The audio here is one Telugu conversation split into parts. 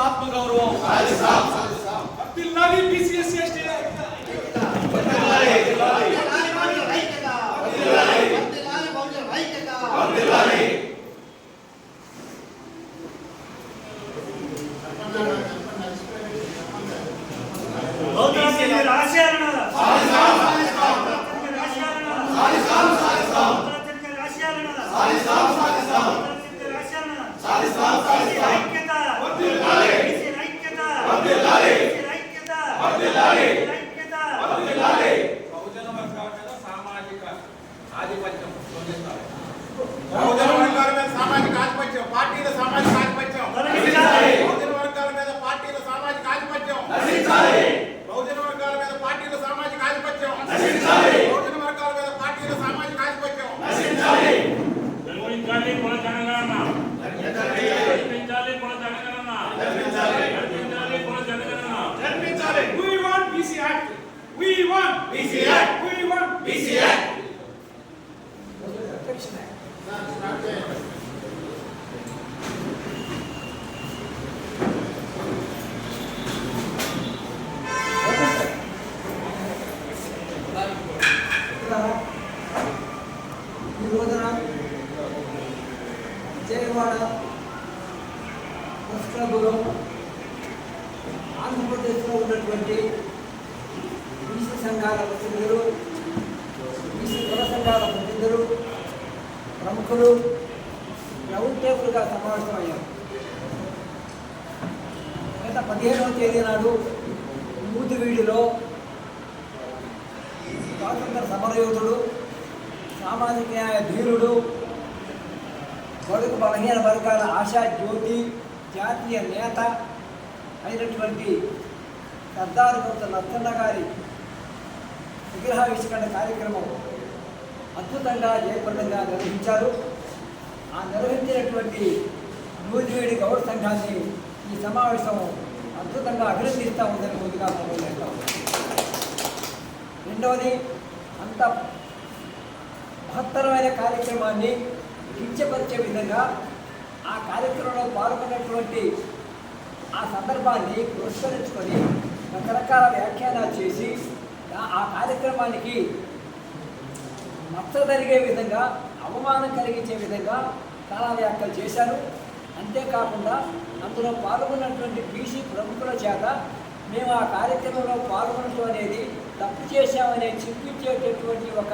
ಆತ್ಮಗೌರವ Abdul Nali B C S C S T Abdul Nali हद्दीदारी Krishnapuram ఆంధ్రప్రదేశ్లో ఉన్నటువంటి బీసీ సంఘాల ప్రతినిధులు బీసీ కుల సంఘాల ప్రతినిధులు ప్రముఖులు రౌండ్ టేబుల్గా సమావేశమయ్యారు. గత పదిహేనవ తేదీ నాడు మూతివీడిలో స్వాతంత్ర సమరయోధుడు సామాజిక న్యాయ ధీరుడు బడుగు బలహీన వర్గాల ఆశా జ్యోతి జాతీయ నేత అయినటువంటి సర్దార్ గౌత నత్తన్న గారి విగ్రహావిష్కరణ కార్యక్రమం అద్భుతంగా జయప్రదంగా నిర్వహించారు. ఆ నిర్వహించినటువంటి నూజివేడి గౌడ సంఘాన్ని ఈ సమావేశం అద్భుతంగా అభినందిస్తూ ఉందని ముందుగా మొదలెడతాం రెండవది అంత మహత్తరమైన కార్యక్రమాన్ని కించపరిచే విధంగా ఆ కార్యక్రమంలో పాల్గొన్నటువంటి ఆ సందర్భాన్ని పురస్కరించుకొని రకరకాల వ్యాఖ్యానాలు చేసి ఆ- కార్యక్రమానికి నచ్చ జరిగే విధంగా అవమానం కలిగించే విధంగా చాలా వ్యాఖ్యలు చేశారు. అంతేకాకుండా అందులో పాల్గొన్నటువంటి బీసీ ప్రముఖుల చేత మేము ఆ కార్యక్రమంలో పాల్గొనడం అనేది తప్పు చేశామనే చూపించేటటువంటి ఒక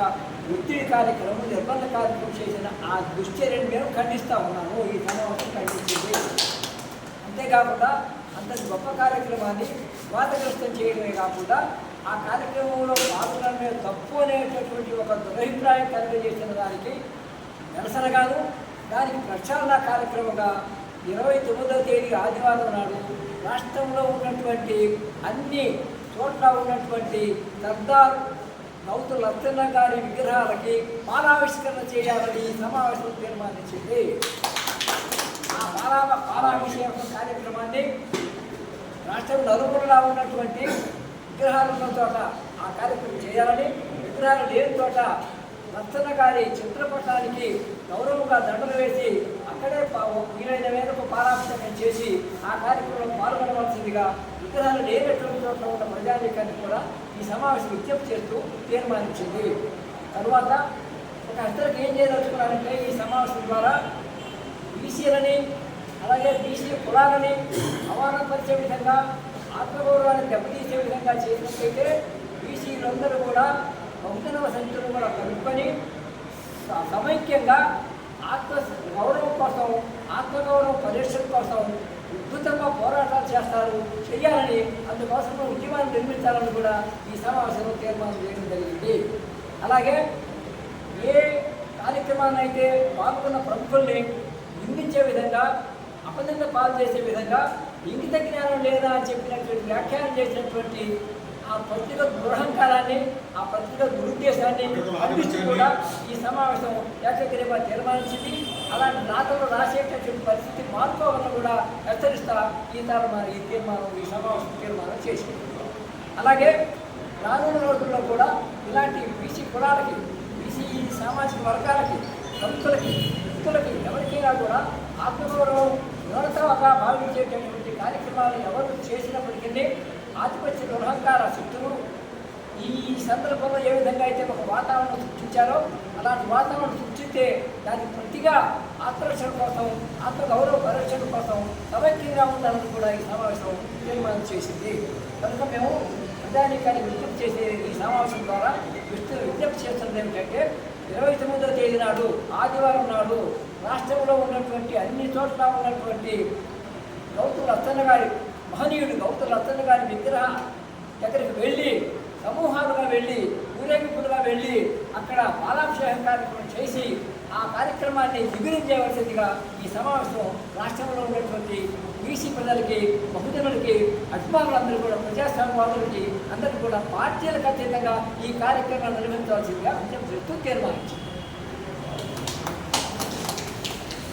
ఒత్తిడి కార్యక్రమం నిర్బంధ కార్యక్రమం చేసిన ఆ దుశ్చర్యను మేము ఖండిస్తూ ఉన్నాము. ఈ ధనవంతం ఖండించింది అంతేకాకుండా అంతటి గొప్ప కార్యక్రమాన్ని వాదగ్రస్తం చేయడమే కాకుండా ఆ కార్యక్రమంలో పాల్గొనడమే తప్పు అనేటటువంటి ఒక దురభిప్రాయం కలుగజేసిన దానికి నిరసనగాను దానికి ప్రక్షాళన కార్యక్రమంగా ఇరవై తొమ్మిదవ తేదీ ఆదివారం నాడు రాష్ట్రంలో ఉన్నటువంటి అన్ని చోట్ల ఉన్నటువంటి సర్దార్ నౌతు లచ్చన్న గారి విగ్రహాలకి పాలావిష్కరణ చేయాలని ఈ సమావేశం తీర్మానించింది. ఆ పాలా పాలాభిషేకం కార్యక్రమాన్ని రాష్ట్రం నలుగురులా ఉన్నటువంటి విగ్రహాలు ఉన్న చోట ఆ కార్యక్రమం చేయాలని విగ్రహాలు లేని చోట లచ్చన్న గారి చిత్రపటానికి గౌరవంగా దండలు వేసి అక్కడే వీలైన పాలాభిషేకం చేసి ఆ కార్యక్రమంలో పాల్గొనవలసిందిగా విగ్రహాలు లేనటువంటి చోట్ల ఉన్న ప్రజానీకాన్ని కూడా ఈ సమావేశం విజ్ఞప్తి చేస్తూ తీర్మానించింది. తరువాత ఒక హస్తలకు ఏం చేయదలుచుకున్నారంటే ఈ సమావేశం ద్వారా బీసీలని అలాగే బీసీ కులాలని అవమానపరిచే విధంగా ఆత్మగౌరవాన్ని దెబ్బతీసే విధంగా చేసినట్లయితే బీసీలందరూ కూడా బహుజనవ సంఖ్యను కూడా కలుపుకొని సమైక్యంగా ఆత్మ గౌరవం కోసం ఆత్మగౌరవం పరిరక్షణ కోసం ఉద్భుతంగా పోరాటాలు చేస్తారు చేయాలని అందుకోసం ఉద్యమాన్ని నిర్మించాలని కూడా ఈ సమావేశంలో తీర్మానం చేయడం జరిగింది. అలాగే ఏ కార్యక్రమాన్ని అయితే పాల్గొన్న ప్రముఖుల్ని నిందించే విధంగా అపనంగా పాలు చేసే విధంగా ఇంగిత జ్ఞానం లేదా అని చెప్పినటువంటి వ్యాఖ్యానం చేసినటువంటి ఆ పత్రిక దురహంకారాన్ని ఆ పత్రిక దురుద్దేశాన్ని ఖండిస్తూ కూడా ఈ సమావేశం ఏకగ్రీవ తీర్మానించింది. అలాంటి రాతలు రాసేటటువంటి పరిస్థితి మార్చుకోవాలని కూడా హెచ్చరిస్తా ఈ తీర్మానం ఈ తీర్మానం ఈ సమావేశం తీర్మానం చేసింది. అలాగే రానున్న రోజుల్లో కూడా ఇలాంటి బీసీ కులాలకి బీసీ సామాజిక వర్గాలకి ప్రముఖులకి వ్యక్తులకి ఎవరికైనా కూడా ఆత్మగౌరవం న్యూనతగా భావించేటటువంటి కార్యక్రమాలు ఎవరు చేసినప్పటికీ ఆధిపత్య దురహంకార శక్తులు ఈ సందర్భంలో ఏ విధంగా అయితే ఒక వాతావరణం సృష్టించారో అలాంటి వాతావరణం సృష్టిస్తే దానికి ప్రతిగా ఆత్మరక్షణ కోసం ఆత్మగౌరవ పరిరక్షణ కోసం సమైక్యంగా ఉండాలని కూడా ఈ సమావేశం తీర్మానం చేసింది. కనుక మేము ప్రజానీకాన్ని విజ్ఞప్తి చేసే ఈ సమావేశం ద్వారా విస్తృ విజ్ఞప్తి చేస్తున్నది ఏమిటంటే ఇరవై తొమ్మిదవ తేదీ నాడు ఆదివారం నాడు రాష్ట్రంలో ఉన్నటువంటి అన్ని చోట్ల ఉన్నటువంటి గౌతమ్ అత్తన్న గారి మహనీయుడు గౌతమ రత్తన్న గారి విగ్రహ దగ్గరికి వెళ్ళి సమూహాలుగా వెళ్ళి ఊరేగింపులుగా వెళ్ళి అక్కడ బాలాభిషేకం కార్యక్రమం చేసి ఆ కార్యక్రమాన్ని దిగురించవలసిందిగా ఈ సమావేశం రాష్ట్రంలో ఉన్నటువంటి బీసీ ప్రజలకి బహుజనులకి అభిమానులందరూ కూడా ప్రజాస్వామ్యవాదులకి అందరికీ కూడా పార్టీలకు అతీతంగా ఈ కార్యక్రమాన్ని నిర్వహించవలసిందిగా విజ్ఞప్తి చేస్తూ తీర్మానించింది